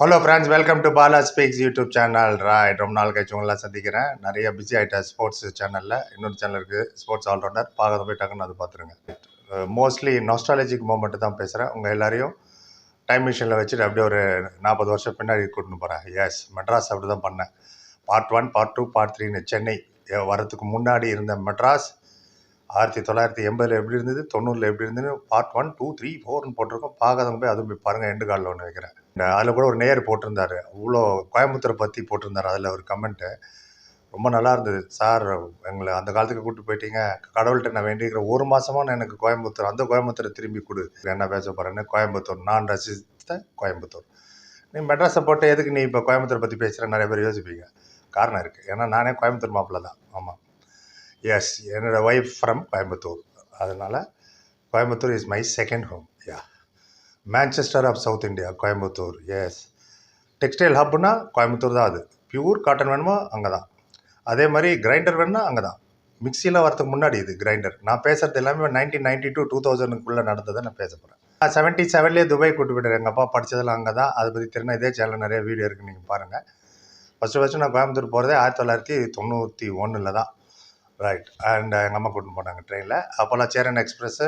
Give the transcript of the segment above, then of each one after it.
Hello friends welcome to Bala speaks YouTube channel ராய்ட் ரொம்ப நாள் கழிச்சு உங்களெலாம் சந்திக்கிறேன். நிறைய பிஸி ஆகிட்டேன் ஸ்போர்ட்ஸ் சேனலில் இன்னொரு சேனல் இருக்குது ஸ்போர்ட்ஸ் ஆல்ரவுண்டர் பார்க்க போய் டக்குன்னு அது பார்த்துருங்க மோஸ்ட்லி நாஸ்டாலஜிக் மூமெண்ட்டு தான் பேசுகிறேன் உங்கள் எல்லாரையும் டைம் மிஷினில் வச்சுட்டு அப்படியே ஒரு நாற்பது வருஷம் பின்னாடி கூட்டின்னு போகிறேன் எஸ் மெட்ராஸ் அப்படி தான் பண்ணேன் part one part two part த்ரீன்னு சென்னை வரதுக்கு முன்னாடி இருந்த மெட்ராஸ் ஆயிரத்தி தொள்ளாயிரத்தி எண்பதில் எப்படி இருந்தது? தொண்ணூறில் எப்படி இருந்தது பார்ட் ஒன் டூ த்ரீ ஃபோர்னு போட்டிருக்கோம். பார்க்காதவங்க போய் அதுவும் போய் பாருங்கள் எண்டு காலில் ஒன்று வைக்கிறேன். அதில் கூட ஒரு நேயர் போட்டிருந்தாரு. அவ்வளோ கோயம்புத்தூரை பற்றி போட்டிருந்தார் அதில் ஒரு கமெண்ட்டு ரொம்ப நல்லா இருந்தது. சார் எங்களை அந்த காலத்துக்கு கூப்பிட்டு போயிட்டீங்க. கடவுள்கிட்ட நான் வேண்டியிருக்கிற ஒரு மாதமான நான் எனக்கு கோயம்புத்தூர் அந்த கோயம்புத்தூரை திரும்பி கொடு. என்ன பேச போகிறேன்னு கோயம்புத்தூர். நான் ரசித்த கோயம்புத்தூர். நீ மெட்ராஸை போட்டு எதுக்கு நீ இப்போ கோயம்புத்தூர் பற்றி பேசுகிற நிறைய பேர் யோசிப்பீங்க. காரணம் இருக்குது ஏன்னா நானே கோயம்புத்தூர் மாப்பிள்ள தான். ஆமாம் எஸ் என்னோடய ஒய்ஃப் ஃப்ரம் கோயம்புத்தூர் அதனால் Coimbatore is my second home yeah Manchester of South India Coimbatore is textile ஹப்னா Coimbatore தான் அது. பியூர் காட்டன் வேணுமோ? அங்கே தான் அதே மாதிரி கிரைண்டர் வேணும்னா அங்கே தான் மிக்சியில் வரதுக்கு முன்னாடி இது கிரைண்டர் நான் பேசுகிறது எல்லாமே நைன்டீன் நைன்டி டூ டூ தௌசண்ட்க்குள்ளே நடந்ததை நான் பேச போகிறேன் நான் செவன்ட்டி செவன்லேயே துபாய் கூட்டு போய்ட்டு எங்கள் அப்பா படித்ததெல்லாம் அங்கே தான் அதை பற்றி தெரிஞ்ச இதே சேனல் நிறைய வீடியோ இருக்குது நீங்கள் பாருங்கள் ஃபஸ்ட்டு ஃபஸ்ட்டு நான் கோயம்புத்தூர் போகிறதே ஆயிரத்தி தொள்ளாயிரத்தி தொண்ணூற்றி ஒன்றில் தான் ரைட் அண்ட் எங்கள் அம்மா கூட்டின்னு போனாங்க ட்ரெயினில் அப்போல்லாம் சேரன் எக்ஸ்பிரஸ்ஸு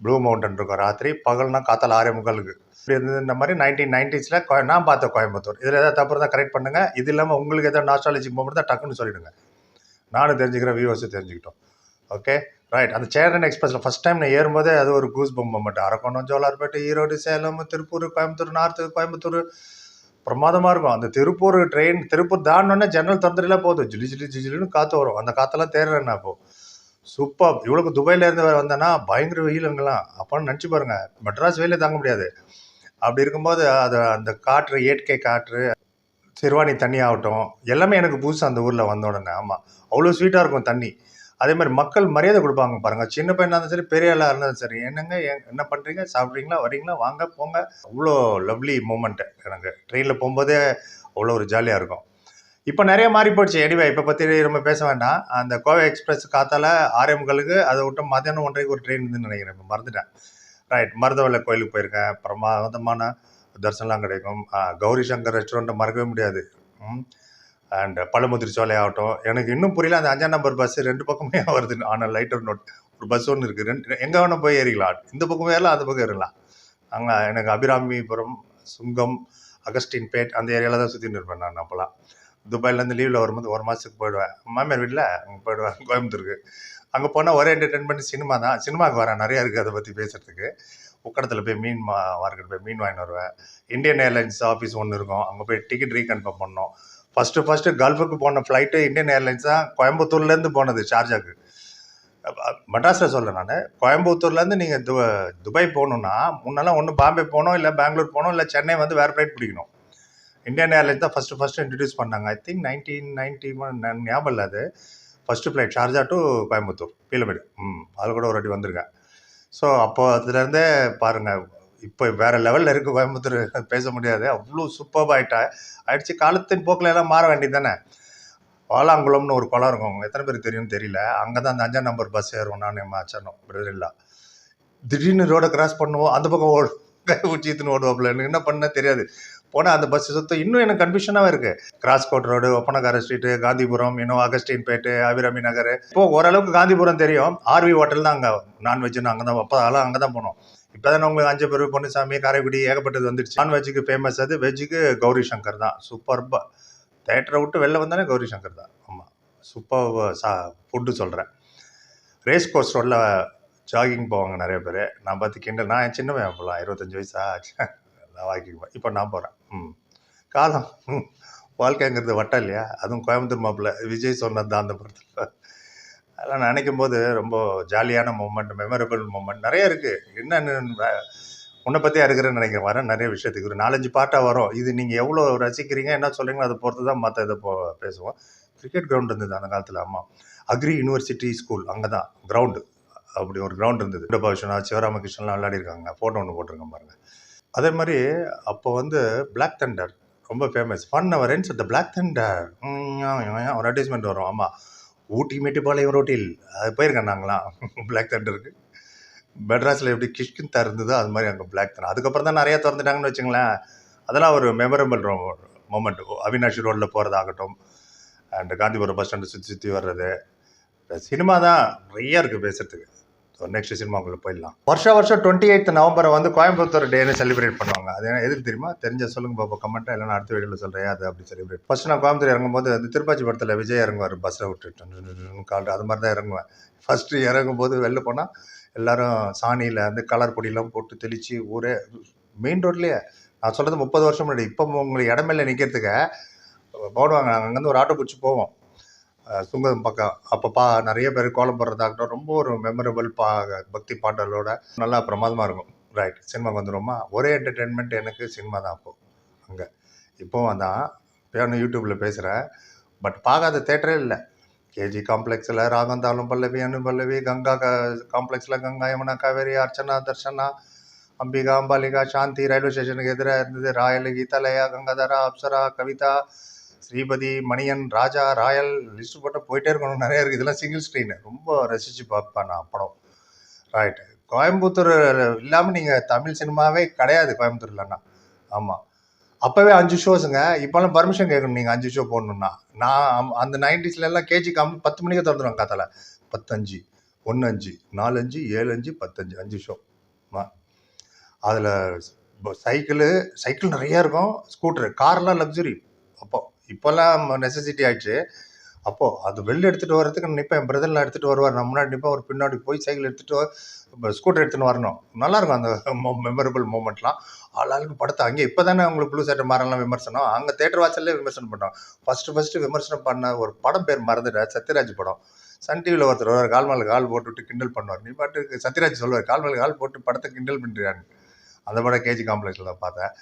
ப்ளூ மவுண்டன் இருக்கும் ராத்திரி. பகல்னா காத்தால் ஆறே முக்காலுக்கு இப்படி இருந்தது இந்த மாதிரி நைன்டீன் நைன்டிஸில் நான் பார்த்த கோயம்புத்தூர். இதில் ஏதாவது தப்பு இருந்தால் கரெக்ட் பண்ணுங்கள் இது இல்லாமல் உங்களுக்கு எதாவது நாஸ்ட்ராலஜி மூமெண்ட் தான் டக்குன்னு சொல்லிவிடுங்க நானும் தெரிஞ்சுக்கிறேன் வியூவர்ஸும் தெரிஞ்சுக்கிட்டோம். ஓகே ரைட் அந்த சேரன் எக்ஸ்பிரஸில் ஃபஸ்ட் டைம் நான் ஏறும்போதே அது ஒரு goose bump moment Arakkonam Jolarpettai Erode Salem Tiruppur Coimbatore north Coimbatore பிரமாதமாக இருக்கும். அந்த திருப்பூர் ட்ரெயின் திருப்பூர் தாண்டோன்னே ஜன்னல் திறந்துட்டுல போதும் ஜிலி ஜிலி ஜிலின்னு காற்று வரும். அந்த காற்றெல்லாம் தேடுறேன் நான் இப்போது சூப்பர் இவ்வளோக்கு துபாயிலேருந்து வந்தேன்னா பயங்கர வெயிலுங்களாம் அப்போன்னு நினச்சி பாருங்க. மெட்ராஸ் வெயிலே தாங்க முடியாது. அப்படி இருக்கும்போது அது அந்த காற்று இயற்கை காற்று சிறுவாணி தண்ணி ஆகட்டும் எல்லாமே எனக்கு புதுசு அந்த ஊரில் வந்த உடனே. ஆமாம் அவ்வளோ ஸ்வீட்டாக இருக்கும் தண்ணி. அதே மாதிரி மக்கள் மரியாதை கொடுப்பாங்க பாருங்க. சின்ன பையனாக இருந்தாலும் சரி பெரிய ஆளாக இருந்தாலும் சரி என்னங்க என்ன பண்ணுறீங்க சாப்பிட்றீங்களா? வரீங்களா? வாங்க போங்க. அவ்வளோ லவ்லி மூமெண்ட்டு எனக்கு. ட்ரெயினில் போகும்போதே அவ்வளோ ஒரு ஜாலியாக இருக்கும். இப்போ நிறைய மாறி போச்சு. எனிவே இப்போ பற்றி ரொம்ப பேச வேண்டாம். அந்த கோவை எக்ஸ்பிரஸ் காத்தால ஆறே முக்காலுக்கு அதை விட்டு மத்தியானம் ஒன்றைக்கு ஒரு ட்ரெயின் இருந்துன்னு நினைக்கிறேன். இப்போ மறந்துட்டேன். ரைட் மருதவல்ல கோயிலுக்கு போயிருக்கேன். பிரமாதமான தரிசனம்லாம் கிடைக்கும். கௌரி சங்கர் ரெஸ்டாரண்ட்டை மறக்கவே முடியாது. அண்ட் பழமுதிரி சோலை ஆகட்டும். எனக்கு இன்னும் புரியல அந்த அஞ்சாம் நம்பர் பஸ் ரெண்டு பக்கமே வருது. ஆனால் லைட்டர் நோட் ஒரு பஸ் ஒன்று இருக்குது ரெண்டு எங்கே வேணால் போய் ஏறிக்கலாம். இந்த பக்கம் ஏறலாம் அந்த பக்கம் ஏறலாம். அங்கே எனக்கு அபிராமிபுரம் சுங்கம் அகஸ்டின் பேட் அந்த ஏரியாவில் தான் சுற்றின்னு இருப்பேன் நான் அப்போலாம். துபாயிலேருந்து லீவில் வரும்போது ஒரு மாதத்துக்கு போயிடுவேன். மாமியார் வீட்டில் அங்கே போயிடுவேன் கோயம்புத்தூருக்கு. அங்கே போனால் ஒரே என்டர்டெயின்மெண்ட் சினிமா தான். சினிமாவுக்கு வரேன் நிறையா இருக்குது அதை பற்றி பேசுகிறதுக்கு உக்கடத்தில் போய் மீன் மா மார்க்கெட் போய் மீன் வாங்கிட்டு வருவேன். இந்தியன் ஏர்லைன்ஸ் ஆஃபீஸ் ஒன்று இருக்கும். அங்கே போய் டிக்கெட் ரீகன்ஃபார்ம் பண்ணோம் ஃபஸ்ட்டு ஃபஸ்ட்டு கல்ஃபுக்கு போன ஃப்ளைட்டு இந்தியன் ஏர்லைன்ஸ் தான் கோயம்புத்தூர்லேருந்து போனது ஷார்ஜாக்கு மெட்ராஸில் சொல்கிறேன் நான். கோயம்புத்தூர்லேருந்து நீங்கள் து துபாய் போகணுன்னா முன்னெல்லாம் ஒன்று பாம்பே போகணும் இல்லை பெங்களூர் போகணும் இல்லை சென்னை வந்து வேறு ஃப்ளைட் பிடிக்கணும். இந்தியன் ஏர்லைன்ஸ் தான் ஃபஸ்ட்டு ஃபஸ்ட்டு இன்ட்ரடியூஸ் பண்ணாங்க. I think nineteen ninety one ஞாபகம் இல்லை அது. First flight Sharjah to Coimbatore Peelamedu. ம் அது கூட ஒரு வாட்டி வந்திருக்கேன். ஸோ அப்போ அதுலேருந்தே பாருங்கள் இப்போ வேறு லெவலில் இருக்குது கோயம்புத்தூர் பேச முடியாது. அவ்வளோ சூப்பராக ஆகிட்டா ஆயிடுச்சு. காலத்தின் போக்கில் எல்லாம் மாற வேண்டியது தானே? வாலாங்குளம்னு ஒரு குளம் இருக்கும். எத்தனை பேர் தெரியும்னு தெரியல. அங்கே தான் அந்த அஞ்சாம் நம்பர் பஸ் ஏறுவோம் நான் என் அச்சனும் திடீர்னு ரோடை கிராஸ் பண்ணுவோம். அந்த பக்கம் ஓடு உச்சித்துன்னு ஓடுவாப்புல. எனக்கு என்ன பண்ண தெரியாது. போனால் அந்த பஸ் சுத்தம் இன்னும் எனக்கு கன்ஃபியூஷனாக இருக்குது cross cut road Oppanakara street Gandhipuram இன்னும் அகஸ்டின் பேட்டு அபிராமி நகர். இப்போது ஓரளவுக்கு காந்திபுரம் தெரியும். ஆர்வி ஹோட்டல் தான் அங்கே நான்வெஜ்னு அங்கே தான் அப்போ அதெல்லாம் அங்கே தான் போனோம். இப்போ தானே உங்களுக்கு அஞ்சு பேர் பொன்னுசாமி காரைக்குடி ஏகப்பட்டது வந்துடுச்சு. நான்வெஜ்ஜுக்கு ஃபேமஸ் அது வெஜ்ஜுக்கு கௌரி சங்கர் தான். சூப்பர்பா தேட்டரை விட்டு வெளில வந்தானே கௌரி சங்கர் தான். ஆமாம் சூப்பர் சா ஃபுட்டு சொல்கிறேன் ரேஸ் கோர்ஸ் ரோட்டில் ஜாகிங் போவாங்க நிறைய பேர். நான் பார்த்து கிண்டல் நான் என் சின்ன போகலாம் இருபத்தஞ்சி வயசா நான் வாக்கிங் இப்போ நான் போகிறேன் ம். காலம் ம். வாழ்க்கைங்கிறது வட்டம் இல்லையா? அதுவும் கோயம்புத்தூர் மாப்பிள்ள விஜய் சொன்னது தான் அந்த படத்தில். அதெல்லாம் நினைக்கும் போது ரொம்ப ஜாலியான மூமெண்ட் மெமரபிள் மூமெண்ட் நிறைய இருக்குது என்னென்னு உன்னை பற்றியா இருக்கிறேன்னு நினைக்கிற வரேன் நிறைய விஷயத்துக்கு. ஒரு நாலஞ்சு பாட்டாக வரும். இது நீங்கள் எவ்வளோ ரசிக்கிறீங்க என்ன சொல்கிறீங்களோ அதை பொறுத்து தான் மற்ற இதை போ பேசுவோம். கிரிக்கெட் கிரவுண்ட் இருந்தது அந்த காலத்தில் ஆமாம் அக்ரி யூனிவர்சிட்டி ஸ்கூல் அங்கே தான் கிரவுண்டு அப்படி ஒரு கிரவுண்ட் இருந்தது. குண்டபா விஸ்வநாத் சிவராமகிருஷ்ணன்லாம் விளையாடிருக்காங்க. ஃபோட்டோ ஒன்று போட்டிருக்கேன் பாருங்கள் அதே மாதிரி அப்போ வந்து பிளாக் தண்டர் ரொம்ப ஃபேமஸ் ஃபன் அவர் என்ஸ் த பிளாக் தண்டர் ஒரு அட்வர்டைஸ்மெண்ட் வரும். ஆமாம் ஊட்டி மேட்டுப்பாளையம் ரோட்டில் அது போயிருக்கேன் நாங்களாம் பிளாக் தண்டருக்கு மெட்ராஸில் எப்படி கிஷ்கின் திறந்ததோ அது மாதிரி அங்கே பிளாக் தண்டர் அதுக்கப்புறம் தான் நிறையா திறந்துட்டாங்கன்னு வச்சுங்களேன். அதெல்லாம் ஒரு மெமரபிள் மூமெண்ட் அவினாஷி ரோட்டில் போகிறதாகட்டும் அண்ட் காந்திபுரம் பஸ் ஸ்டாண்டு சுற்றி சுற்றி வர்றது. சினிமா தான் நிறையா இருக்குது பேசுகிறதுக்கு நெக்ஸ்ட் சினிமாக்குள்ளே போயிடலாம். வருஷம் வருஷம் டுவெண்ட்டி எயித் நவம்பரை வந்து கோயம்புத்தூர் டேன்னு செலிப்ரேட் பண்ணுவாங்க. அது என்ன எதுக்கு தெரியுமா? தெரிஞ்ச சொல்லுங்க பாப்பா கமெண்ட்டாக இல்லைனா அடுத்த வீடியோவில் சொல்கிறேன் அது அப்படி செலிப்ரேட் ஃபர்ஸ்ட் நான் கோயம்புத்தூர் இறங்கும்போது வந்து திருப்பாச்சி படத்தில் விஜய் இறங்குவார் பஸ்ஸை விட்டு கால் அது மாதிரி தான் இறங்குவேன். ஃபஸ்ட்டு இறங்கும்போது வெளில போனால் எல்லாரும் சாணியில் வந்து கலர் பொடியெல்லாம் போட்டு தெளித்து ஊரே மெயின் ரோட்லேயே நான் சொல்கிறது முப்பது வருஷம் முன்னாடி. இப்போ உங்களுக்கு இடமில்ல நிற்கிறதுக்கு போடுவாங்க. நாங்கள் அங்கேருந்து ஒரு ஆட்டோ பிடிச்சி போவோம். சுங்கம் பக்கம் அப்போ பா நிறைய பேர் கோலம் போடுறதாகட்டும் ரொம்ப ஒரு மெமரபிள் பா பக்தி பாடலோட நல்லா பிரமாதமாக இருக்கும். ரைட் சினிமாக்கு வந்துடுமா ஒரே என்டர்டெயின்மெண்ட் எனக்கு சினிமா தான் அப்போது அங்கே. இப்போவும் தான் பேரணும் யூடியூப்பில் பேசுகிறேன் பட் பார்க்காத தேட்டரே இல்லை. கேஜி காம்ப்ளெக்ஸில் ராகந்தாலும் பல்லவி அனு பல்லவி கங்கா காம்ப்ளெக்ஸில் கங்கா யமுனா காவேரி அர்ச்சனா தர்ஷனா அம்பிகா அம்பாலிகா சாந்தி ரயில்வே ஸ்டேஷனுக்கு எதிராக இருந்தது Royal Geethalaya Gangadhara Apsara Kavitha Sripathi Maniyan Raja Royal list போட்டு போயிட்டே இருக்கணும். நிறைய இருக்குது இதெல்லாம் சிங்கிள் ஸ்க்ரீனு ரொம்ப ரசித்து பார்ப்பேன் நான் படம். ரைட் கோயம்புத்தூர் இல்லாமல் நீங்கள் தமிழ் சினிமாவே கிடையாது கோயம்புத்தூர் இல்லைன்னா ஆமாம் அப்போவே அஞ்சு ஷோஸுங்க இப்போல்லாம் பர்மிஷன் கேட்கணும். நீங்கள் அஞ்சு ஷோ போடணுன்னா நான் அம்- அந்த 90s கேஜி கம் பத்து மணிக்கு திறந்துடும் கதையில் பத்தஞ்சு ஒன்று அஞ்சு நாலு அஞ்சு ஏழு அஞ்சு பத்தஞ்சு அஞ்சு ஷோ அதில் சைக்கிளு சைக்கிள் நிறையா இருக்கும். ஸ்கூட்டரு கார்லாம் லக்ஸுரி அப்போ. இப்போல்லாம் நெசசிட்டி ஆயிடுச்சு. அப்போது அது வெளில எடுத்துகிட்டு வரதுக்கு நிற்பேன் என் பிரதர்லாம் எடுத்துகிட்டு வருவார். நான் முன்னாடி நிற்பேன் ஒரு பின்னாடி போய் சைக்கிள் எடுத்துகிட்டு ஸ்கூட்டர் எடுத்துன்னு வரணும். நல்லாயிருக்கும் அந்த மெமரபிள் மூமெண்ட்லாம் ஆளாளுக்கு படத்தை அங்கே இப்போ தானே உங்களுக்கு ப்ளூ சட்டை மாறலாம் விமர்சனம். அங்கே தேட்டர் வாசல்லே விமர்சனம் பண்ணோம் ஃபஸ்ட்டு ஃபஸ்ட்டு விமர்சனம் பண்ண ஒரு படம் பேர் மறந்துட்டேன் சத்யராஜ் படம். சன் டிவியில் ஒருத்தர் வருவார். கால் மேலே கால் போட்டுவிட்டு கிண்டல் பண்ணுவார். நீ பாட்டுக்கு சத்யராஜ் சொல்லுவார் கால் மேலே கால் போட்டு படத்தை கிண்டல் பண்ணுறியான்னு அந்த படம் கேஜி காம்ப்ளெக்ஸில் பார்த்தேன்.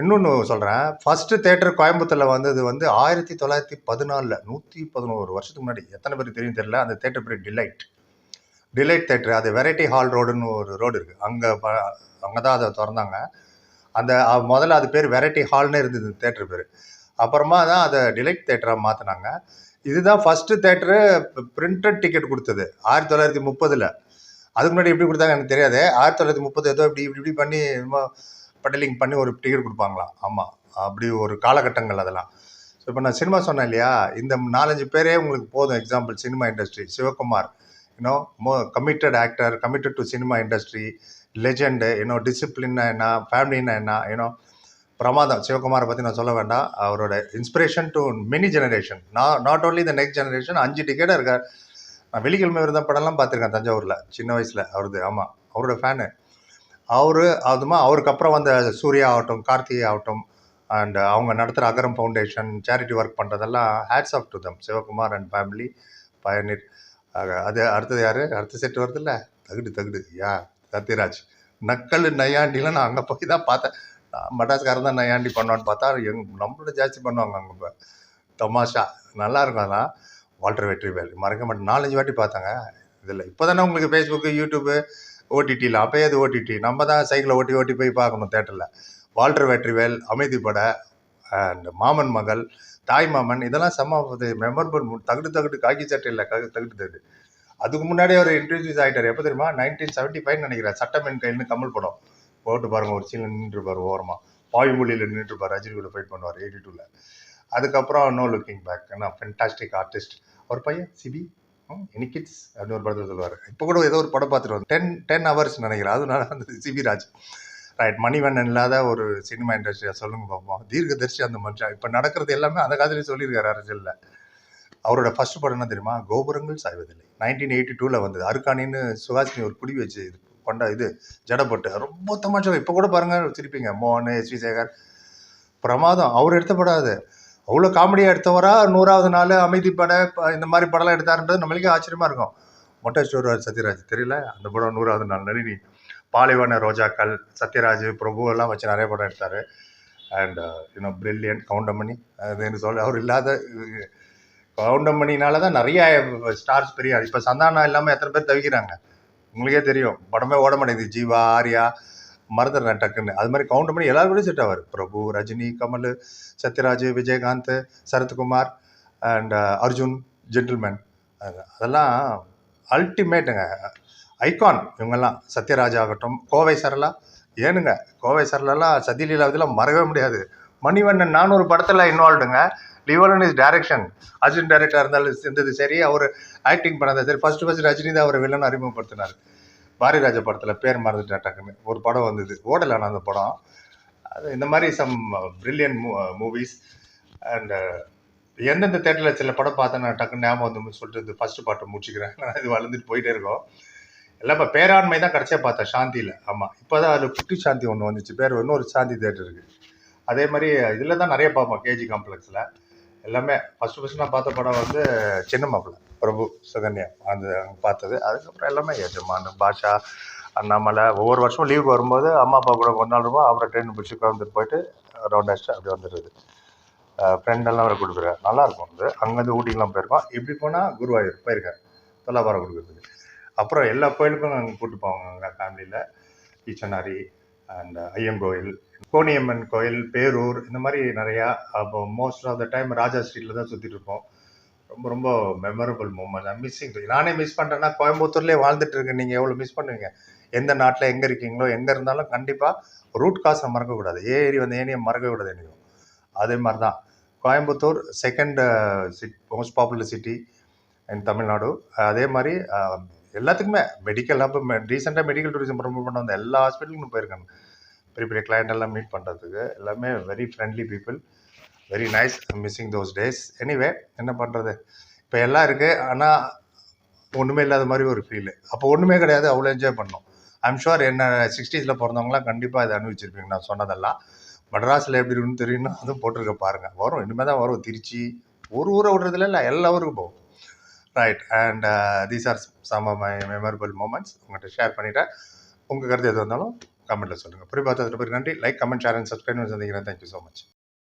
இன்னொன்று சொல்கிறேன் ஃபஸ்ட்டு தேட்டர் கோயம்புத்தூரில் வந்தது வந்து ஆயிரத்தி தொள்ளாயிரத்தி பதினாலில் நூற்றி பதினோரு வருஷத்துக்கு முன்னாடி. எத்தனை பேர் தெரியும் தெரியல. அந்த தேட்டர் பேர் டிலைட் டிலைட் தேட்டர் அது வெரைட்டி ஹால் ரோடுன்னு ஒரு ரோடு இருக்குது அங்கே அங்கே தான் அதை திறந்தாங்க. அந்த முதல்ல அது பேர் வெரைட்டி ஹால்னு இருந்தது தேட்டர் பேர். அப்புறமா தான் அதை டிலைட் தேட்டராக மாற்றினாங்க இதுதான் ஃபஸ்ட்டு தேட்டரு பிரிண்டட் டிக்கெட் கொடுத்தது ஆயிரத்தி தொள்ளாயிரத்தி முப்பதில். அதுக்கு முன்னாடி எப்படி கொடுத்தாங்க எனக்கு தெரியாது. ஆயிரத்தி தொள்ளாயிரத்தி முப்பது ஏதோ இப்படி இப்படி இப்படி பண்ணி என்னமோ பட்டலிங் பண்ணி ஒரு டிக்கெட் கொடுப்பாங்களாம். ஆமாம் அப்படி ஒரு காலகட்டங்கள் அதெல்லாம். ஸோ இப்போ நான் சினிமா சொன்னேன் இல்லையா? இந்த நாலஞ்சு பேரே உங்களுக்கு போதும். Example cinema industry Sivakumar. You know மோ committed actor committed to cinema industry legend you know டிசிப்ளின்னா என்ன ஃபேமிலின்னா என்ன யூனோ பிரமாதம். சிவகுமாரை பற்றி நான் சொல்ல வேண்டாம். அவரோட இன்ஸ்பிரேஷன் டு மெனி ஜெனரேஷன் நான் not only the next generation அஞ்சு டிக்கெட்டாக இருக்கார். நான் வெள்ளிக்கிழமை இருந்த படம்லாம் பார்த்துருக்கேன் தஞ்சாவூரில். சின்ன வயசில். அவரது ஆமாம் அவரோட ஃபேனு அவர் அதுமா அவருக்கு அப்புறம் வந்த சூர்யா ஆகட்டும் கார்த்திகை ஆகட்டும் அண்ட் அவங்க நடத்துகிற அகரம் ஃபவுண்டேஷன் சேரிட்டி ஒர்க் பண்ணுறதெல்லாம் hats off to them Sivakumar and family pioneer அது அடுத்தது யார்? அடுத்த செட் வருதுல்ல? தகுடு தகுடு. யா சத்யராஜ். நக்கல் நையாண்டிலாம் நான் அங்கே போய் தான் பார்த்தேன். மட்டாஸ்காரன் தான் நையாண்டி பண்ணோன்னு பார்த்தா எங் நம்மளோட ஜாஸ்தி பண்ணுவாங்க அங்கே இப்போ தமாஷா. நல்லா இருக்கும் அதெல்லாம். வால்டர் வெற்றிவேல். மறக்க மாட்டேன். நாலஞ்சு வாட்டி பார்த்தாங்க. இதில் இப்போ தானே உங்களுக்கு ஃபேஸ்புக்கு யூடியூப்பு ஓடிடியில் அப்போயே அது ஓடிடி. நம்ம தான் சைக்கிளை ஓட்டி ஓட்டி போய் பார்க்கணும் தேட்டரில். வால்டர் வெற்றிவேல் அமைதி பட அண்ட் மாமன் மகள் தாய் மாமன் இதெல்லாம் செம்ம மெமரபிள் தகுடு தகுடு காக்கி சட்டையில் க தகுடு அதுக்கு முன்னாடி அவர் இன்ட்ரடியூஸ் ஆகிட்டார் எப்போ தெரியுமா? நைன்டீன் செவன்ட்டி ஃபைவ் நினைக்கிறேன் சட்டமென் கைன்னு கமல் படம். போட்டு பாருங்கள் ஒரு சீனில் நின்றுப்பார் ஓரமாக பாய்மொழியில் நின்றுப்பார் ரஜினி கூட ஃபைட் பண்ணுவார் எயிட்டி டூவில் அதுக்கப்புறம் நோ லுக்கிங் பேக் என்ன ஃபென்டாஸ்டிக் ஆர்டிஸ்ட் அவர் பையன் சிபி. எனி கிட்ஸ் அப்படின்னு ஒரு படத்தில் சொல்லுவார். இப்போ கூட ஏதோ ஒரு படம் பார்த்துட்டு வந்து டென் டென் ஹவர்ஸ் நினைக்கிறேன். அதனால அந்த சிபி ராஜ் ரைட் மணிவண்ணன் இல்லாத ஒரு சினிமா இண்டஸ்ட்ரியை சொல்லுங்க பார்ப்போம் தீர்க்கதரிசி அந்த மனுஷன். இப்போ நடக்கிறது எல்லாமே அந்த காலத்துலேயே சொல்லியிருக்காரு அரசியலில். அவரோட ஃபர்ஸ்ட் படம் என்ன தெரியுமா? கோபுரங்கள் சாய்வதில்லை. நைன்டீன் எயிட்டி டூவில் வந்தது. அருக்கானின்னு சுகாசினி ஒரு குடி வச்சு இது கொண்டா இது ஜடப்பட்டு ரொம்ப தமாஷம் இப்போ கூட பாருங்க திருப்பிங்க மோகன் எஸ் வி சேகர் பிரமாதம். அவர் எடுத்த படம் அது. அவ்வளோ காமெடியாக எடுத்தவராக நூறாவது நாள் அமைதி படம் இந்த மாதிரி படம்லாம் எடுத்தாருன்றது நம்மளுக்கே ஆச்சரியமாக இருக்கும். மொட்டை ஸ்டோர் சத்யராஜ் தெரியல? அந்த படம் நூறாவது நாள். நளினி பாலைவன ரோஜாக்கள் சத்யராஜ் பிரபு எல்லாம் வச்சு நிறைய படம் எடுத்தார். அண்ட் யூனோ பிரில்லியன்ட் கவுண்டமணி அது சொல்ல அவர் இல்லாத கவுண்டமணினால தான் நிறைய ஸ்டார்ஸ் பெரிய இப்போ சந்தானம் இல்லாமல் எத்தனை பேர் தவிக்கிறாங்க? உங்களுக்கே தெரியும். படமே ஓட மாட்டேங்குது ஜீவா ஆர்யா மறந்துடுறேன் டக்குன்னு. அது மாதிரி பண்ணி எல்லாரும் கூட செட் ஆவார். Prabhu Rajini Kamal Sathyaraj Vijayakanth Sarathkumar and uh, Arjun gentleman அதெல்லாம் அல்டிமேட்டுங்க ஐகான் இவங்கெல்லாம். சத்யராஜ் ஆகட்டும் கோவை சரளா. ஏனுங்க கோவை சரலெல்லாம் இதெல்லாம் மறக்கவே முடியாது. மணிவண்ணன் நானூறு படத்தில் இன்வால்வ்டுங்க லிவலன் இஸ் டைரக்ஷன் அர்ஜுன் டைரக்டராக இருந்தாலும் இருந்தது சரி. அவர் ஆக்டிங் பண்ணதை சரி. ஃபஸ்ட்டு ஃபஸ்ட் ரஜினி தான் அவர் வில்லன் அறிமுகப்படுத்தினார். பாரிராஜ படத்தில் பேர் மறந்துட்டேன் டக்குன்னு. ஒரு படம் வந்தது. ஓடலை அந்த படம். அது இந்த மாதிரி சம் பிரில்லியன் மூவிஸ் அண்ட் எந்தெந்த தேட்டரில் சில படம் பார்த்தேன் நான் டக்குன்னு ஞாபகம் வந்து சொல்லிட்டு இந்த ஃபஸ்ட்டு பாட்டை முடிச்சுக்கிறேன். இது வளர்ந்துட்டு போயிட்டே இருக்கோம். எல்லாம் இப்போ பேராண்மை தான் கடைசியாக பார்த்தேன் சாந்தியில். ஆமாம் இப்போ தான் அதில் குட்டி சாந்தி ஒன்று வந்துச்சு. பேர் இன்னொரு சாந்தி தேட்டர் இருக்குது அதே மாதிரி இதில் தான் நிறைய பார்ப்போம் கேஜி காம்ப்ளெக்ஸில் எல்லாமே ஃபஸ்ட்டு ஃபஸ்ட்டு நான் பார்த்த படம் வந்து சின்ன மாப்பிள்ளை பிரபு சுகன்யா. அந்த அங்கே பார்த்தது. அதுக்கப்புறம் எல்லாமே எஜமான் பாஷா அண்ணாமலை. ஒவ்வொரு வருஷமும் லீவுக்கு வரும்போது அம்மா அப்பா கூட கொஞ்ச நாள் ரூபா அப்புறம் ட்ரெயின் பிடிச்சி உட்காந்துட்டு போயிட்டு ரவுண்ட் அடிச்சுட்டு அப்படி வந்துடுது ஃப்ரெண்டெல்லாம் அவரை கொடுக்குறேன் நல்லாயிருக்கும் அது. அங்கேருந்து ஊட்டிக்கெலாம் போயிருக்கோம். இப்படி போனால் குருவாயூர் போயிருக்கேன் தொல்லாபாரம் கொடுக்குறதுக்கு. அப்புறம் எல்லா கோயிலுக்கும் நாங்கள் கூப்பிட்டு போவாங்க எங்கள் ஃபேமிலியில் ஈச்சனாரி அண்ட் uh, ஐயங்கோயில் கோணியம்மன் கோயில் பேரூர் இந்த மாதிரி நிறையா அப்போ most of the time Raja ஸ்ட்ரீட்டில் தான் சுற்றிட்டு இருப்போம். ரொம்ப ரொம்ப மெமரபிள் மூமெண்ட் ஐம் மிஸ்ஸிங் நானே மிஸ் பண்ணுறேன்னா கோயம்புத்தூர்லேயே வாழ்ந்துட்டு இருக்கேன். நீங்கள் எவ்வளோ மிஸ் பண்ணுவீங்க? எந்த நாட்டில் எங்கே இருக்கீங்களோ எங்கே இருந்தாலும் கண்டிப்பாக ரூட் காசை மறக்கக்கூடாது ஏரி வந்து ஏனியை மறக்கக்கூடாது என்னையும் அதே மாதிரி தான் Coimbatore second chit most popular city in Tamil Nadu அதே மாதிரி எல்லாத்துக்குமே மெடிக்கல் அப்போ ரீசெண்டாக மெடிக்கல் டூரிசம் ப்ரொமோட் பண்ண வந்த எல்லா ஹாஸ்பிட்டலுக்கும் போயிருக்காங்க. பெரிய பெரிய கிளைண்ட் எல்லாம் மீட் பண்ணுறதுக்கு எல்லாமே very friendly people very nice missing those days anyway என்ன பண்ணுறது இப்போ எல்லாம் இருக்குது ஆனால் ஒன்றுமே இல்லாத மாதிரி ஒரு ஃபீல் அப்போ ஒன்றுமே கிடையாது. அவ்வளோ என்ஜாய் பண்ணோம். ஐம் ஷுவர் என்ன சிக்ஸ்டீஸில் பிறந்தவங்களாம் கண்டிப்பாக இதை அனுபவிச்சிருப்பீங்க. நான் சொன்னதெல்லாம். மெட்ராஸில் எப்படி இருக்குன்னு தெரியும்னா அதுவும் போட்டிருக்க பாருங்கள் வரும். இனிமேல் தான் வரும். திருச்சி ஒரு ஊரை விடுறதுல இல்லை எல்லா ஊருக்கும் போகும். Right and these are some of my memorable moments உங்கள்கிட்ட ஷேர் பண்ணிவிட்டேன் உங்கள் கருத்து எது வந்தாலும் கமெண்ட்டில் சொல்லுங்கள் புரிய பார்த்ததுக்கு நன்றி. Like comment share and subscribe சந்திக்கிறேன் தேங்க்யூ ஸோ மச்